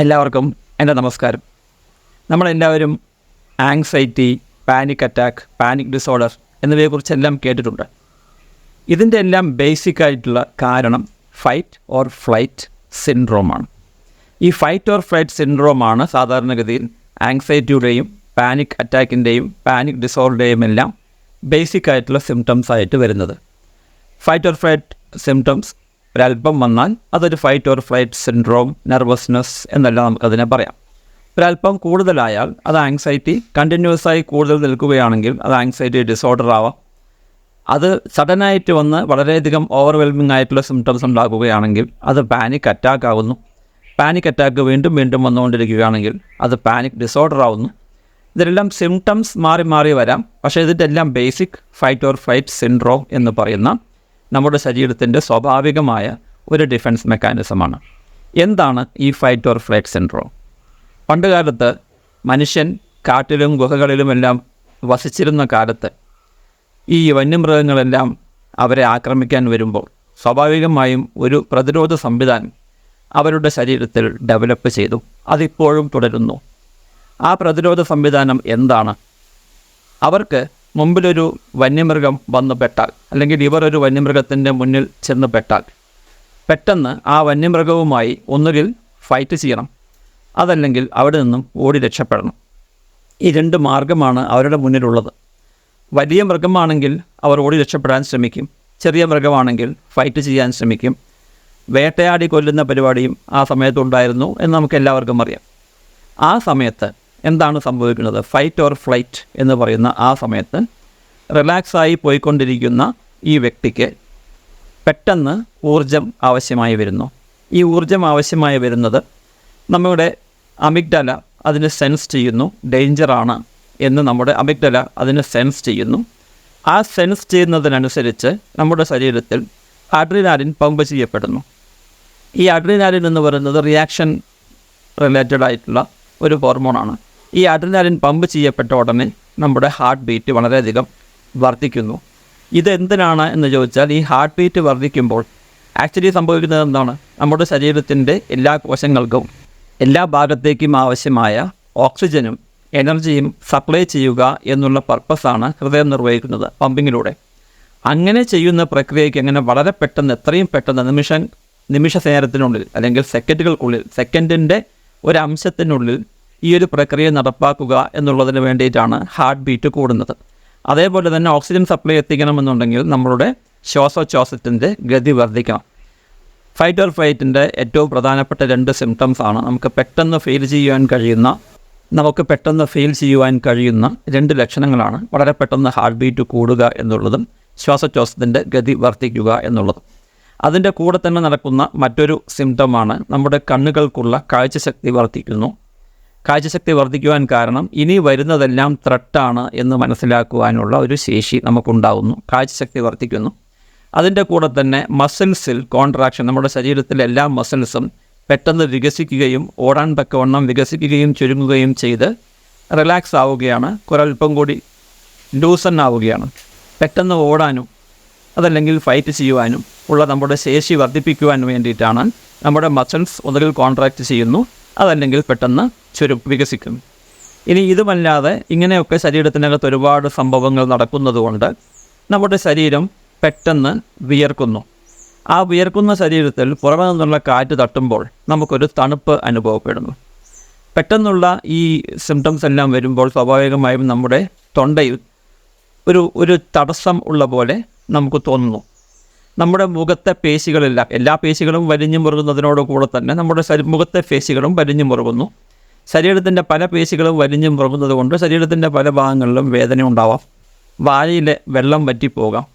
എല്ലാവർക്കും എന്റെ നമസ്കാരം. നമ്മളെല്ലാവരും anxiety panic attack panic disorder എന്നിവയെക്കുറിച്ചെല്ലാം കേട്ടിട്ടുണ്ട്. ഇതിന്റെ എല്ലാം ബേസിക് ആയിട്ടുള്ള കാരണം ഫൈറ്റ് ഓർ ഫ്ലൈറ്റ് സിൻഡ്രോമാണ് ഈ ഫൈറ്റ് ഓർ ഫ്ലൈറ്റ് സിൻഡ്രോമാണ് സാധാരണഗതിയിൽ ആങ്സൈറ്റിയുടെയും പാനിക് അറ്റാക്കിന്റെയും പാനിക് ഡിസോർഡറുടെയും എല്ലാം ബേസിക് ആയിട്ടുള്ള സിംറ്റംസ് ആയിട്ട് വരുന്നത്. ഫൈറ്റ് ഓർ ഫ്ലൈറ്റ് സിംറ്റംസ് ഒരല്പം വന്നാൽ അതൊരു fight or flight syndrome nervousness എന്നെല്ലാം നമുക്കതിനെ പറയാം. ഒരല്പം കൂടുതലായാൽ അത് ആങ്സൈറ്റി കണ്ടിന്യൂസ് ആയി കൂടുതൽ നിൽക്കുകയാണെങ്കിൽ അത് ആങ്സൈറ്റി ഡിസോർഡർ ആവാം. അത് സഡനായിട്ട് വന്ന് വളരെയധികം ഓവർവെൽമിംഗ് ആയിട്ടുള്ള സിംറ്റംസ് ഉണ്ടാക്കുകയാണെങ്കിൽ അത് പാനിക് അറ്റാക്ക് ആവുന്നു. പാനിക് അറ്റാക്ക് വീണ്ടും വീണ്ടും വന്നുകൊണ്ടിരിക്കുകയാണെങ്കിൽ അത് പാനിക് ഡിസോർഡർ ആവുന്നു. ഇതിലെല്ലാം സിംറ്റംസ് മാറി മാറി വരാം. പക്ഷേ ഇതിന്റെ എല്ലാം basic fight or fight syndrome എന്ന് പറയുന്ന നമ്മുടെ ശരീരത്തിന്റെ സ്വാഭാവികമായ ഒരു ഡിഫൻസ് മെക്കാനിസമാണ് എന്താണ് ഈ ഫൈറ്റ് ഓർ ഫ്ലൈറ്റ് സിൻഡ്രോം പണ്ടുകാലത്ത് മനുഷ്യൻ കാട്ടിലും ഗുഹകളിലുമെല്ലാം വസിച്ചിരുന്ന കാലത്ത് ഈ വന്യമൃഗങ്ങളെല്ലാം അവരെ ആക്രമിക്കാൻ വരുമ്പോൾ സ്വാഭാവികമായും ഒരു പ്രതിരോധ സംവിധാനം അവരുടെ ശരീരത്തിൽ ഡെവലപ്പ് ചെയ്തു. അതിപ്പോഴും തുടരുന്നു. ആ പ്രതിരോധ സംവിധാനം എന്താണ്? അവർക്ക് മുമ്പിലൊരു വന്യമൃഗം വന്ന് പെട്ടാൽ അല്ലെങ്കിൽ ഇവർ ഒരു വന്യമൃഗത്തിന്റെ മുന്നിൽ ചെന്ന് പെട്ടാൽ പെട്ടെന്ന് ആ വന്യമൃഗവുമായി ഒന്നുകിൽ ഫൈറ്റ് ചെയ്യണം അതല്ലെങ്കിൽ അവിടെ നിന്നും ഓടി രക്ഷപ്പെടണം. ഈ രണ്ട് മാർഗമാണ് അവരുടെ മുന്നിലുള്ളത്. വലിയ മൃഗമാണെങ്കിൽ അവർ ഓടി രക്ഷപ്പെടാൻ ശ്രമിക്കും ചെറിയ മൃഗമാണെങ്കിൽ ഫൈറ്റ് ചെയ്യാൻ ശ്രമിക്കും. വേട്ടയാടി കൊല്ലുന്ന പരിപാടിയും ആ സമയത്തുണ്ടായിരുന്നു എന്ന് നമുക്ക് എല്ലാവർക്കും അറിയാം. ആ സമയത്ത് എന്താണ് സംഭവിക്കുന്നത്? ഫൈറ്റ് ഓർ ഫ്ലൈറ്റ് എന്ന് പറയുന്ന ആ സമയത്ത് റിലാക്സായി പോയിക്കൊണ്ടിരിക്കുന്ന ഈ വ്യക്തിക്ക് പെട്ടെന്ന് ഊർജം ആവശ്യമായി വരുന്നു. ഈ ഊർജം ആവശ്യമായി വരുന്നത് നമ്മുടെ അമിഗ്ഡല അതിന് സെൻസ് ചെയ്യുന്നു. ഡേഞ്ചറാണ് എന്ന് നമ്മുടെ അമിഗ്ഡല അതിന് സെൻസ് ചെയ്യുന്നു. ആ സെൻസ് ചെയ്യുന്നതിനനുസരിച്ച് നമ്മുടെ ശരീരത്തിൽ അഡ്രിനാലിൻ പമ്പ് ചെയ്യപ്പെടുന്നു. ഈ അഡ്രിനാലിൻ എന്ന് പറയുന്നത് റിയാക്ഷൻ റിലേറ്റഡ് ആയിട്ടുള്ള ഒരു ഹോർമോണാണ് ഈ അഡ്രിനാലിൻ പമ്പ് ചെയ്യപ്പെട്ട ഉടനെ നമ്മുടെ ഹാർട്ട് ബീറ്റ് വളരെയധികം വർദ്ധിക്കുന്നു. ഇതെന്തിനാണ് എന്ന് ചോദിച്ചാൽ ഈ ഹാർട്ട് ബീറ്റ് വർദ്ധിക്കുമ്പോൾ ആക്ച്വലി സംഭവിക്കുന്നത് എന്താണ്? നമ്മുടെ ശരീരത്തിന്റെ എല്ലാ കോശങ്ങൾക്കും എല്ലാ ഭാഗത്തേക്കും ആവശ്യമായ ഓക്സിജനും എനർജിയും സപ്ലൈ ചെയ്യുക എന്നുള്ള പർപ്പസാണ് ഹൃദയം നിർവഹിക്കുന്നത് പമ്പിങ്ങിലൂടെ. അങ്ങനെ ചെയ്യുന്ന പ്രക്രിയയ്ക്ക് അങ്ങനെ വളരെ പെട്ടെന്ന് എത്രയും പെട്ടെന്ന് നിമിഷം നിമിഷ നേരത്തിനുള്ളിൽ അല്ലെങ്കിൽ സെക്കൻഡുകൾക്കുള്ളിൽ സെക്കൻഡിന്റെ ഒരു അംശത്തിനുള്ളിൽ ഈ ഒരു പ്രക്രിയ നടപ്പാക്കുക എന്നുള്ളതിന് വേണ്ടിയിട്ടാണ് ഹാർട്ട് ബീറ്റ് കൂടുന്നത്. അതേപോലെ തന്നെ ഓക്സിജൻ സപ്ലൈ എത്തിക്കണമെന്നുണ്ടെങ്കിൽ നമ്മളുടെ ശ്വാസോച്ഛ്വാസത്തിന്റെ ഗതി വർദ്ധിക്കണം. ഫൈറ്റ് ഓർ ഫൈറ്റിന്റെ ഏറ്റവും പ്രധാനപ്പെട്ട രണ്ട് സിംറ്റംസ് ആണ് നമുക്ക് പെട്ടെന്ന് ഫീൽ ചെയ്യുവാൻ കഴിയുന്ന നമുക്ക് പെട്ടെന്ന് ഫീൽ ചെയ്യുവാൻ കഴിയുന്ന രണ്ട് ലക്ഷണങ്ങളാണ്. വളരെ പെട്ടെന്ന് ഹാർട്ട് ബീറ്റ് കൂടുക എന്നുള്ളതും ശ്വാസോച്ഛ്വാസത്തിന്റെ ഗതി വർദ്ധിക്കുക എന്നുള്ളതും. അതിന്റെ കൂടെ തന്നെ നടക്കുന്ന മറ്റൊരു സിംറ്റമാണ് നമ്മുടെ കണ്ണുകൾക്കുള്ള കാഴ്ചശക്തി വർദ്ധിക്കുന്നു. കാഴ്ചശക്തി വർദ്ധിക്കുവാൻ കാരണം ഇനി വരുന്നതെല്ലാം ത്രട്ടാണ് എന്ന് മനസ്സിലാക്കുവാനുള്ള ഒരു ശേഷി നമുക്കുണ്ടാകുന്നു കാഴ്ചശക്തി വർദ്ധിക്കുന്നു. അതിന്റെ കൂടെ തന്നെ മസിൽസിൽ കോൺട്രാക്ഷൻ നമ്മുടെ ശരീരത്തിലെ എല്ലാ മസിൽസും പെട്ടെന്ന് വികസിക്കുകയും ഓടാൻ തക്കവണ്ണം വികസിക്കുകയും ചുരുങ്ങുകയും ചെയ്ത് റിലാക്സ് ആവുകയാണ്. കുറൽപ്പം കൂടി ലൂസൺ ആവുകയാണ്. പെട്ടെന്ന് ഓടാനും അതല്ലെങ്കിൽ ഫൈറ്റ് ചെയ്യുവാനും ഉള്ള നമ്മുടെ ശേഷി വർദ്ധിപ്പിക്കുവാൻ വേണ്ടിയിട്ടാണ് നമ്മുടെ മസിൽസ് ഒന്നുകിൽ കോൺട്രാക്റ്റ് ചെയ്യുന്നു. അതല്ലെങ്കിൽ പെട്ടെന്ന് ചുരു വികസിക്കുന്നു ഇനി ഇതുമല്ലാതെ ഇങ്ങനെയൊക്കെ ശരീരത്തിനകത്ത് ഒരുപാട് സംഭവങ്ങൾ നടക്കുന്നതുകൊണ്ട് നമ്മുടെ ശരീരം പെട്ടെന്ന് വിയർക്കുന്നു. ആ വിയർക്കുന്ന ശരീരത്തിൽ പുറമെ നിന്നുള്ള കാറ്റ് തട്ടുമ്പോൾ നമുക്കൊരു തണുപ്പ് അനുഭവപ്പെടുന്നു. പെട്ടെന്നുള്ള ഈ സിംറ്റംസ് എല്ലാം വരുമ്പോൾ സ്വാഭാവികമായും നമ്മുടെ തൊണ്ടയിൽ ഒരു ഒരു തടസ്സം ഉള്ള പോലെ നമുക്ക് തോന്നുന്നു. നമ്മുടെ മുഖത്തെ പേശികളെല്ലാം. എല്ലാ പേശികളും വലിഞ്ഞു മുറുകുന്നതിനോടുകൂടെ തന്നെ നമ്മുടെ മുഖത്തെ പേശികളും വലിഞ്ഞു മുറുകുന്നു. ശരീരത്തിന്റെ പല പേശികളും വലിഞ്ഞു മുറുകുന്നത് കൊണ്ട് ശരീരത്തിന്റെ പല ഭാഗങ്ങളിലും വേദന ഉണ്ടാവാം. വായിലെ വെള്ളം വറ്റിപ്പോകാം.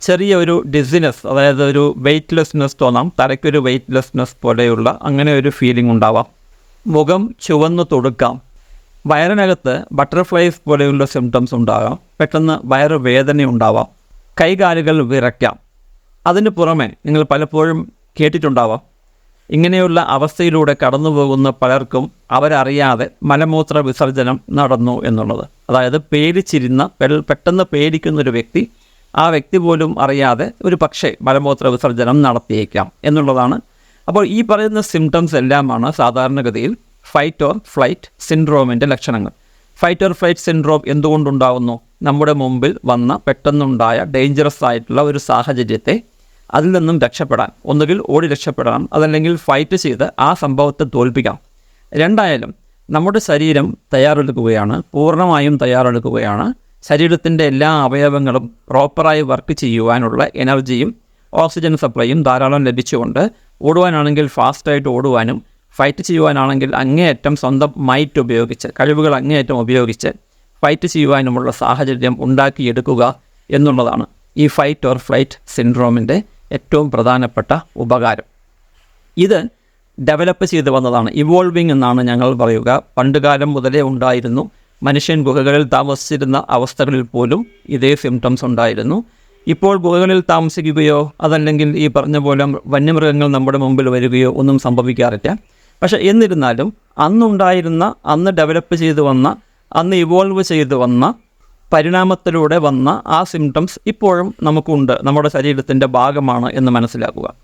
ചെറിയ ഒരു ഡിസിനസ് അതായത് ഒരു വെയ്റ്റ്ലെസ്നെസ് തോന്നാം. തലയ്ക്കൊരു വെയ്റ്റ്ലെസ്നെസ് പോലെയുള്ള അങ്ങനെ ഒരു ഫീലിംഗ് ഉണ്ടാവാം. മുഖം ചുവന്ന് തൊടുക്കാം. വയറിനകത്ത് ബട്ടർഫ്ലൈസ് പോലെയുള്ള സിംറ്റംസ് ഉണ്ടാകാം. പെട്ടെന്ന് വയറ് വേദന ഉണ്ടാവാം. കൈകാലുകൾ വിറയ്ക്കാം. അതിന് പുറമെ നിങ്ങൾ പലപ്പോഴും കേട്ടിട്ടുണ്ടാവാം. ഇങ്ങനെയുള്ള അവസ്ഥയിലൂടെ കടന്നു പോകുന്ന പലർക്കും അവരറിയാതെ മലമൂത്ര വിസർജനം നടന്നു എന്നുള്ളത്. അതായത് പേടിച്ചിരുന്ന പെട്ടെന്ന് പേടിക്കുന്ന ഒരു വ്യക്തി ആ വ്യക്തി പോലും അറിയാതെ ഒരു പക്ഷേ മലമൂത്ര വിസർജനം നടത്തിയേക്കാം എന്നുള്ളതാണ്. അപ്പോൾ ഈ പറയുന്ന സിംറ്റംസ് എല്ലാമാണ് സാധാരണഗതിയിൽ ഫൈറ്റ് ഓർ ഫ്ലൈറ്റ് സിൻഡ്രോമിന്റെ ലക്ഷണങ്ങൾ. ഫൈറ്റ് ഓർ ഫ്ലൈറ്റ് സിൻഡ്രോം എന്തുകൊണ്ടുണ്ടാകുന്നു നമ്മുടെ മുമ്പിൽ വന്ന പെട്ടെന്നുണ്ടായ ഡേഞ്ചറസ് ആയിട്ടുള്ള ഒരു സാഹചര്യത്തെ അതിൽ നിന്നും രക്ഷപ്പെടാൻ ഒന്നുകിൽ ഓടി രക്ഷപ്പെടാം അതല്ലെങ്കിൽ ഫൈറ്റ് ചെയ്ത് ആ സംഭവത്തെ തോൽപ്പിക്കാം. രണ്ടായാലും നമ്മുടെ ശരീരം തയ്യാറെടുക്കുകയാണ് പൂർണമായും തയ്യാറെടുക്കുകയാണ്. ശരീരത്തിന്റെ എല്ലാ അവയവങ്ങളും പ്രോപ്പറായി വർക്ക് ചെയ്യുവാനുള്ള എനർജിയും ഓക്സിജൻ സപ്ലൈയും ധാരാളം ലഭിച്ചുകൊണ്ട് ഓടുവാനാണെങ്കിൽ ഫാസ്റ്റായിട്ട് ഓടുവാനും ഫൈറ്റ് ചെയ്യുവാനാണെങ്കിൽ അങ്ങേയറ്റം സ്വന്തം മൈറ്റ് ഉപയോഗിച്ച് കഴിവുകൾ അങ്ങേയറ്റം ഉപയോഗിച്ച് ഫൈറ്റ് ചെയ്യുവാനുമുള്ള സാഹചര്യം ഉണ്ടാക്കിയെടുക്കുക എന്നുള്ളതാണ് ഈ ഫൈറ്റ് ഓർ ഫ്ലൈറ്റ് സിൻഡ്രോമിന്റെ ഏറ്റവും പ്രധാനപ്പെട്ട ഉപകാരം. ഇത് ഡെവലപ്പ് ചെയ്തു വന്നതാണ്. ഇവോൾവിങ് എന്നാണ് ഞങ്ങൾ പറയുക. പണ്ടുകാലം മുതലേ ഉണ്ടായിരുന്നു. മനുഷ്യൻ ഗുഹകളിൽ താമസിച്ചിരുന്ന അവസ്ഥകളിൽ പോലും ഇതേ സിംറ്റംസ് ഉണ്ടായിരുന്നു. ഇപ്പോൾ ഗുഹകളിൽ താമസിക്കുകയോ അതല്ലെങ്കിൽ ഈ പറഞ്ഞ പോലെ വന്യമൃഗങ്ങൾ നമ്മുടെ മുമ്പിൽ വരികയോ ഒന്നും സംഭവിക്കാറില്ല. പക്ഷേ എന്നിരുന്നാലും അന്നുണ്ടായിരുന്ന അന്ന് ഡെവലപ്പ് ചെയ്തു വന്ന അന്ന് ഇവോൾവ് ചെയ്തു വന്ന പരിണാമത്തിലൂടെ വന്ന ആ സിംറ്റംസ് ഇപ്പോഴും നമുക്കുണ്ട്. നമ്മുടെ ശരീരത്തിന്റെ ഭാഗമാണ് എന്ന് മനസ്സിലാക്കുക.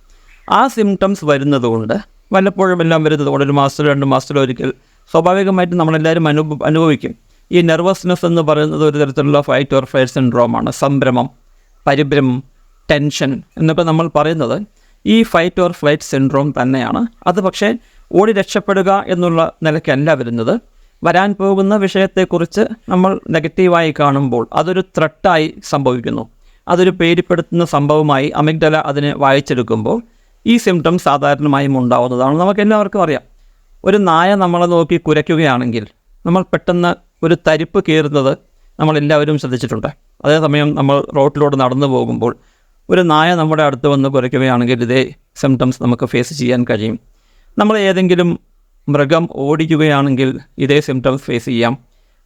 ആ സിംറ്റംസ് വരുന്നതുകൊണ്ട് വല്ലപ്പോഴും എല്ലാം വരുന്നതുകൊണ്ട് ഒരു മാസത്തിലോ രണ്ട് മാസത്തിലോ ഒരിക്കൽ സ്വാഭാവികമായിട്ടും നമ്മളെല്ലാവരും അനു അനുഭവിക്കും. ഈ നെർവസ്നെസ് എന്ന് പറയുന്നത് ഒരു തരത്തിലുള്ള ഫൈറ്റ് ഓർ ഫയർ സിൻഡ്രോമാണ് സംഭ്രമം പരിഭ്രമം ടെൻഷൻ എന്നൊക്കെ നമ്മൾ പറയുന്നത്. ഈ ഫൈറ്റ് ഓർ ഫ്ലൈറ്റ് സിൻഡ്രോം തന്നെയാണ്. അത് പക്ഷേ ഓടി രക്ഷപ്പെടുക എന്നുള്ള നിലയ്ക്കല്ല വരുന്നത്. വരാൻ പോകുന്ന വിഷയത്തെക്കുറിച്ച് നമ്മൾ നെഗറ്റീവായി കാണുമ്പോൾ അതൊരു ത്രട്ടായി സംഭവിക്കുന്നു. അതൊരു പേടിപ്പെടുത്തുന്ന സംഭവമായി അമിഗ്ഡല അതിനെ വായിച്ചെടുക്കുമ്പോൾ ഈ സിംറ്റം സാധാരണമായും ഉണ്ടാവുന്നതാണ്. നമുക്ക് എല്ലാവർക്കും അറിയാം. ഒരു നായ നമ്മളെ നോക്കി കുരയ്ക്കുകയാണെങ്കിൽ നമ്മൾ പെട്ടെന്ന് ഒരു തരിപ്പ് കയറുന്നത് നമ്മളെല്ലാവരും ശ്രദ്ധിച്ചിട്ടുണ്ട്. അതേസമയം നമ്മൾ റോട്ടിലൂടെ നടന്നു പോകുമ്പോൾ ഒരു നായ നമ്മുടെ അടുത്ത് വന്ന് കുറയ്ക്കുകയാണെങ്കിൽ ഇതേ സിംറ്റംസ് നമുക്ക് ഫേസ് ചെയ്യാൻ കഴിയും. നമ്മൾ ഏതെങ്കിലും മൃഗം ഓടിക്കുകയാണെങ്കിൽ ഇതേ സിംറ്റംസ് ഫേസ് ചെയ്യാം.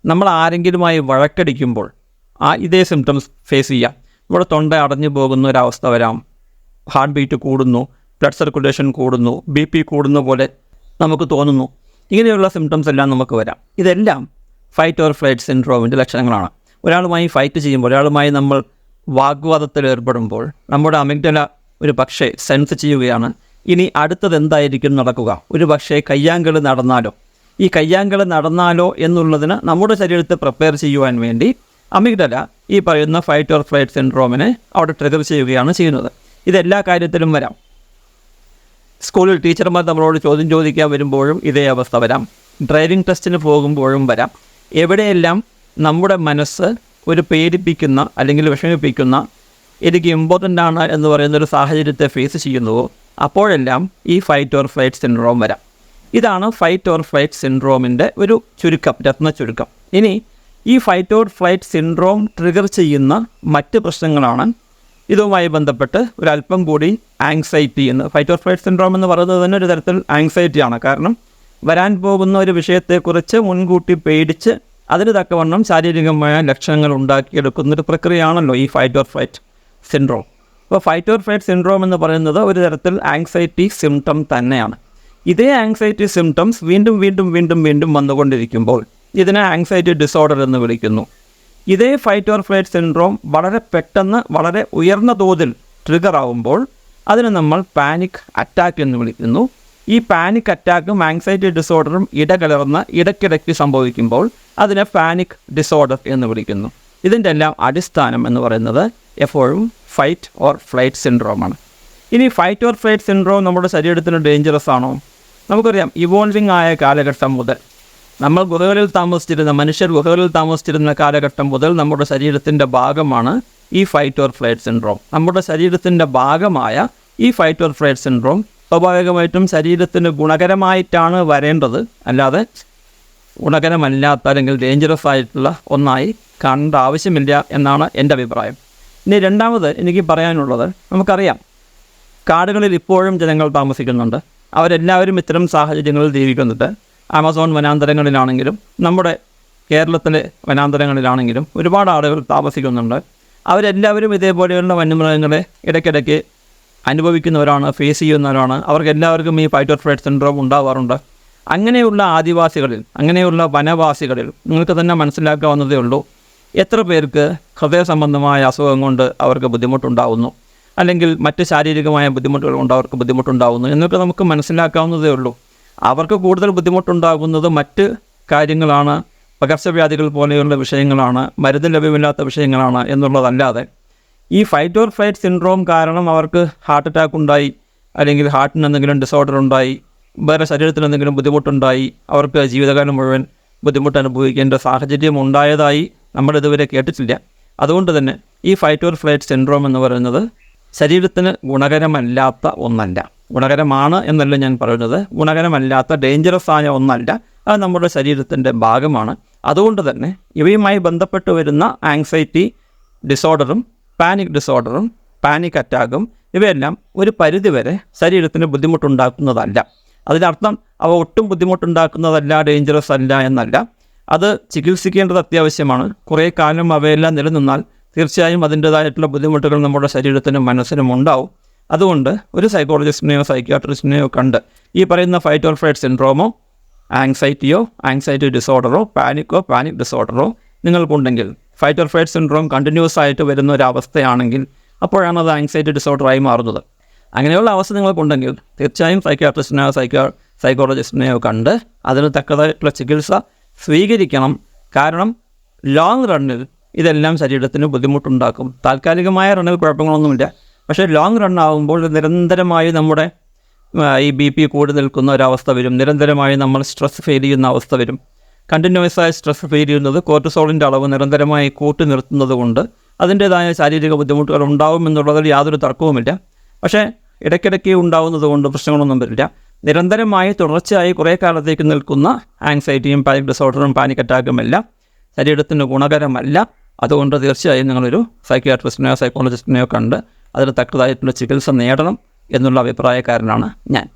നമ്മൾ ആരെങ്കിലുമായി വഴക്കടിക്കുമ്പോൾ ആ ഇതേ സിംറ്റംസ് ഫേസ് ചെയ്യാം. നമ്മുടെ തൊണ്ട അടഞ്ഞു പോകുന്ന ഒരവസ്ഥ വരാം. ഹാർട്ട് ബീറ്റ് കൂടുന്നു ബ്ലഡ് സർക്കുലേഷൻ കൂടുന്നു ബി പി കൂടുന്ന പോലെ നമുക്ക് തോന്നുന്നു. ഇങ്ങനെയുള്ള സിംറ്റംസ് എല്ലാം നമുക്ക് വരാം. ഇതെല്ലാം ഫൈറ്റ് ഓർ ഫ്ലൈറ്റ് സിൻഡ്രോമിന്റെ ലക്ഷണങ്ങളാണ്. ഒരാളുമായി ഫൈറ്റ് ചെയ്യുമ്പോൾ ഒരാളുമായി നമ്മൾ വാഗ്വാദത്തിൽ ഏർപ്പെടുമ്പോൾ നമ്മുടെ അമിഗ്ഡല ഒരു പക്ഷേ സെൻസ് ചെയ്യുകയാണ്. ഇനി അടുത്തത് എന്തായിരിക്കും നടക്കുക? ഒരു പക്ഷേ കയ്യാങ്കളി നടന്നാലോ? ഈ കയ്യാങ്കളി നടന്നാലോ എന്നുള്ളതിന് നമ്മുടെ ശരീരത്തെ പ്രിപ്പയർ ചെയ്യുവാൻ വേണ്ടി അമിഗ്ഡല ഈ പറയുന്ന ഫൈറ്റ് ഓർ ഫ്ലൈറ്റ് സിൻഡ്രോമിനെ അവിടെ ട്രിഗർ ചെയ്യുകയാണ് ചെയ്യുന്നത്. ഇതെല്ലാ കാര്യത്തിലും വരാം. സ്കൂളിൽ ടീച്ചർമാർ നമ്മളോട് ചോദ്യം ചോദിക്കാൻ വരുമ്പോഴും ഇതേ അവസ്ഥ വരാം. ഡ്രൈവിംഗ് ടെസ്റ്റിന് പോകുമ്പോഴും വരാം. എവിടെയെല്ലാം നമ്മുടെ മനസ്സ് ഒരു പേടിപ്പിക്കുന്ന അല്ലെങ്കിൽ വിഷമിപ്പിക്കുന്ന എനിക്ക് ഇമ്പോർട്ടന്റ് ആണ് എന്ന് പറയുന്ന ഒരു സാഹചര്യത്തെ ഫേസ് ചെയ്യുന്നുവോ? അപ്പോഴെല്ലാം ഈ ഫൈറ്റ് ഓർ ഫ്ലൈറ്റ് സിൻഡ്രോം വരാം. ഇതാണ് ഫൈറ്റ് ഓർ ഫ്ലൈറ്റ് സിൻഡ്രോമിന്റെ ഒരു ചുരുക്കം രത്ന ചുരുക്കം. ഇനി ഈ fight or flight syndrome trigger ചെയ്യുന്ന മറ്റ് പ്രശ്നങ്ങളാണ്. ഇതുമായി ബന്ധപ്പെട്ട് ഒരല്പം കൂടി ആങ്സൈറ്റി എന്ന് ഫൈറ്റ് ഓർ ഫ്ലൈറ്റ് സിൻഡ്രോം എന്ന് പറയുന്നത് തന്നെ ഒരു തരത്തിൽ ആങ്സൈറ്റിയാണ് കാരണം വരാൻ പോകുന്ന ഒരു വിഷയത്തെക്കുറിച്ച് മുൻകൂട്ടി പേടിച്ച് അതിന് തക്കവണ്ണം ശാരീരികമായ ലക്ഷണങ്ങൾ ഉണ്ടാക്കിയെടുക്കുന്ന ഒരു പ്രക്രിയയാണല്ലോ ഈ ഫൈറ്റ് ഓർ ഫ്ലൈറ്റ് സിൻഡ്രോം അപ്പോൾ ഫൈറ്റ് ഓർ ഫ്ലൈറ്റ് സിൻഡ്രോം എന്ന് പറയുന്നത് ഒരു തരത്തിൽ ആങ്സൈറ്റി സിംറ്റം തന്നെയാണ്. ഇതേ ആങ്സൈറ്റി സിംറ്റംസ് വീണ്ടും വീണ്ടും വീണ്ടും വീണ്ടും വന്നുകൊണ്ടിരിക്കുമ്പോൾ ഇതിനെ ആങ്സൈറ്റി ഡിസോർഡർ എന്ന് വിളിക്കുന്നു. ഇതേ ഫൈറ്റ് ഓർ ഫ്ലൈറ്റ് സിൻഡ്രോം വളരെ പെട്ടെന്ന് വളരെ ഉയർന്ന തോതിൽ ട്രിഗർ ആവുമ്പോൾ അതിനെ നമ്മൾ പാനിക് അറ്റാക്ക് എന്ന് വിളിക്കുന്നു. ഈ പാനിക് അറ്റാക്കും ആങ്സൈറ്റി ഡിസോർഡറും ഇടകലർന്ന് ഇടയ്ക്കിടയ്ക്ക് സംഭവിക്കുമ്പോൾ അതിനെ പാനിക് ഡിസോർഡർ എന്ന് വിളിക്കുന്നു. ഇതിന്റെ എല്ലാം അടിസ്ഥാനം എന്ന് പറയുന്നത് എപ്പോഴും ഫൈറ്റ് ഓർ ഫ്ലൈറ്റ് സിൻഡ്രോമാണ് ഇനി ഫൈറ്റ് ഓർ ഫ്ലൈറ്റ് സിൻഡ്രോം നമ്മുടെ ശരീരത്തിന് ഡേഞ്ചറസ് ആണോ? നമുക്കറിയാം ഇവോൾവിംഗ് ആയ കാലഘട്ടം മുതൽ നമ്മൾ ഗുഹകളിൽ താമസിച്ചിരുന്ന മനുഷ്യർ ഗുഹകളിൽ താമസിച്ചിരുന്ന കാലഘട്ടം മുതൽ നമ്മുടെ ശരീരത്തിന്റെ ഭാഗമാണ് ഈ ഫൈറ്റ് ഓർ ഫ്ലൈറ്റ് സിൻഡ്രോം നമ്മുടെ ശരീരത്തിന്റെ ഭാഗമായ ഈ ഫൈറ്റ് ഓർ ഫ്ലൈറ്റ് സിൻഡ്രോം സ്വാഭാവികമായിട്ടും ശരീരത്തിന് ഗുണകരമായിട്ടാണ് വരേണ്ടത്. അല്ലാതെ ഗുണകരമല്ലാത്ത അല്ലെങ്കിൽ ഡേഞ്ചറസ് ആയിട്ടുള്ള ഒന്നായി കാണേണ്ട ആവശ്യമില്ല എന്നാണ് എന്റെ അഭിപ്രായം. ഇനി രണ്ടാമത് എനിക്ക് പറയാനുള്ളത് നമുക്കറിയാം. കാടുകളിൽ ഇപ്പോഴും ജനങ്ങൾ താമസിക്കുന്നുണ്ട്. അവരെല്ലാവരും ഇത്തരം സാഹചര്യങ്ങളിൽ ജീവിക്കുന്നുണ്ട്. ആമസോൺ വനാന്തരങ്ങളിലാണെങ്കിലും നമ്മുടെ കേരളത്തിലെ വനാന്തരങ്ങളിലാണെങ്കിലും ഒരുപാട് ആളുകൾ താമസിക്കുന്നുണ്ട്. അവരെല്ലാവരും ഇതേപോലെയുള്ള വന്യമൃഗങ്ങളെ ഇടയ്ക്കിടയ്ക്ക് അനുഭവിക്കുന്നവരാണ് ഫേസ് ചെയ്യുന്നവരാണ്. അവർക്ക് എല്ലാവർക്കും ഈ ഫൈറ്റ് ഓർ ഫ്ലൈറ്റ് സിൻഡ്രോം ഉണ്ടാവാറുണ്ട്. അങ്ങനെയുള്ള ആദിവാസികളിൽ അങ്ങനെയുള്ള വനവാസികളിൽ നിങ്ങൾക്ക് തന്നെ മനസ്സിലാക്കാവുന്നതേ ഉള്ളൂ. എത്ര പേർക്ക് ഹൃദയ സംബന്ധമായ അസുഖം കൊണ്ട് അവർക്ക് ബുദ്ധിമുട്ടുണ്ടാവുന്നു? അല്ലെങ്കിൽ മറ്റ് ശാരീരികമായ ബുദ്ധിമുട്ടുകൾ കൊണ്ട് അവർക്ക് ബുദ്ധിമുട്ടുണ്ടാകുന്നു എന്നൊക്കെ നമുക്ക് മനസ്സിലാക്കാവുന്നതേ ഉള്ളൂ. അവർക്ക് കൂടുതൽ ബുദ്ധിമുട്ടുണ്ടാകുന്നത് മറ്റ് കാര്യങ്ങളാണ്. പകർച്ചവ്യാധികൾ പോലെയുള്ള വിഷയങ്ങളാണ്. മരുന്ന് ലഭ്യമില്ലാത്ത വിഷയങ്ങളാണ് എന്നുള്ളതല്ലാതെ ഈ ഫൈറ്റ് ഓർ ഫ്ലൈറ്റ് സിൻഡ്രോം കാരണം അവർക്ക് ഹാർട്ട് അറ്റാക്ക് ഉണ്ടായി അല്ലെങ്കിൽ ഹാർട്ടിന് എന്തെങ്കിലും ഡിസോർഡർ ഉണ്ടായി വേറെ ശരീരത്തിന് എന്തെങ്കിലും ബുദ്ധിമുട്ടുണ്ടായി അവർക്ക് ജീവിതകാലം മുഴുവൻ ബുദ്ധിമുട്ട് അനുഭവിക്കേണ്ട സാഹചര്യം ഉണ്ടായതായി നമ്മൾ ഇതുവരെ കേട്ടിട്ടില്ല. അതുകൊണ്ട് തന്നെ ഈ ഫൈറ്റ് ഓർ ഫ്ലൈറ്റ് സിൻഡ്രോം എന്ന് പറയുന്നത് ശരീരത്തിന് ഗുണകരമല്ലാത്ത ഒന്നല്ല. ഗുണകരമാണ് എന്നല്ല ഞാൻ പറയുന്നത്. ഗുണകരമല്ലാത്ത ഡേഞ്ചറസ് ആയ ഒന്നല്ല. അത് നമ്മുടെ ശരീരത്തിന്റെ ഭാഗമാണ്. അതുകൊണ്ട് തന്നെ ഇവയുമായി ബന്ധപ്പെട്ട് വരുന്ന ആങ്സൈറ്റി ഡിസോർഡറും പാനിക് ഡിസോർഡറും പാനിക് അറ്റാക്കും ഇവയെല്ലാം ഒരു പരിധിവരെ ശരീരത്തിന് ബുദ്ധിമുട്ടുണ്ടാക്കുന്നതല്ല. അതിനർത്ഥം അവ ഒട്ടും ബുദ്ധിമുട്ടുണ്ടാക്കുന്നതല്ല ഡേഞ്ചറസ് അല്ല എന്നല്ല. അത് ചികിത്സിക്കേണ്ടത് അത്യാവശ്യമാണ്. കുറേ കാലം അവയെല്ലാം നിലനിന്നാൽ തീർച്ചയായും അതിന്റേതായിട്ടുള്ള ബുദ്ധിമുട്ടുകൾ നമ്മുടെ ശരീരത്തിനും മനസ്സിനും ഉണ്ടാവും. അതുകൊണ്ട് ഒരു സൈക്കോളജിസ്റ്റിനെയോ സൈക്യാട്രിസ്റ്റിനെയോ കണ്ട് ഈ പറയുന്ന ഫൈറ്റ് ഓർ ഫ്ലൈറ്റ് സിൻഡ്രോമോ ആങ്സൈറ്റിയോ ആങ്സൈറ്റി ഡിസോർഡറോ പാനിക്കോ പാനിക് ഡിസോർഡറോ നിങ്ങൾക്കുണ്ടെങ്കിൽ ഫൈറ്റ് ഓർ സിൻഡ്രോം കണ്ടിന്യൂസ് ആയിട്ട് വരുന്ന ഒരു അവസ്ഥയാണെങ്കിൽ അപ്പോഴാണ് അത് ആങ്സൈറ്റി ഡിസോർഡറായി മാറുന്നത്. അങ്ങനെയുള്ള അവസ്ഥ നിങ്ങൾക്കുണ്ടെങ്കിൽ തീർച്ചയായും സൈക്യാട്രിസ്റ്റിനെയോ സൈക്കോ സൈക്കോളജിസ്റ്റിനെയോ കണ്ട് അതിന് തക്കതായിട്ടുള്ള ചികിത്സ സ്വീകരിക്കണം. കാരണം ലോങ് റണ്ണിൽ ഇതെല്ലാം ശരീരത്തിന് ബുദ്ധിമുട്ടുണ്ടാക്കും. താൽക്കാലികമായ റണ്ണിൽ കുഴപ്പങ്ങളൊന്നുമില്ല. പക്ഷേ ലോങ് റൺ നിരന്തരമായി നമ്മുടെ ഈ ബി പി കൂടി നിൽക്കുന്ന ഒരവസ്ഥ വരും. നിരന്തരമായി നമ്മൾ സ്ട്രെസ് ഫീൽ ചെയ്യുന്ന അവസ്ഥ വരും. കണ്ടിന്യൂസ് ആയി സ്ട്രെസ് ഫീൽ ചെയ്യുന്നത് കോർട്ടിസോളിന്റെ അളവ് നിരന്തരമായി കൂട്ടി നിർത്തുന്നത് കൊണ്ട് അതിന്റേതായ ശാരീരിക ബുദ്ധിമുട്ടുകൾ ഉണ്ടാവും എന്നുള്ളതിൽ യാതൊരു തർക്കവുമില്ല. പക്ഷേ ഇടയ്ക്കിടയ്ക്ക് ഉണ്ടാവുന്നത് കൊണ്ട് പ്രശ്നങ്ങളൊന്നും വരില്ല. നിരന്തരമായി തുടർച്ചയായി കുറേ കാലത്തേക്ക് നിൽക്കുന്ന ആങ്സൈറ്റിയും പാനിക് ഡിസോർഡറും പാനിക് അറ്റാക്കും എല്ലാം ശരീരത്തിന് ഗുണകരമല്ല. അതുകൊണ്ട് തീർച്ചയായും നിങ്ങളൊരു സൈക്യാട്രിസ്റ്റിനെയോ സൈക്കോളജിസ്റ്റിനെയോ കണ്ട് അതിന് തക്കതായിട്ടുള്ള ചികിത്സ നേടണം എന്നുള്ള അഭിപ്രായക്കാരനാണ് ഞാൻ.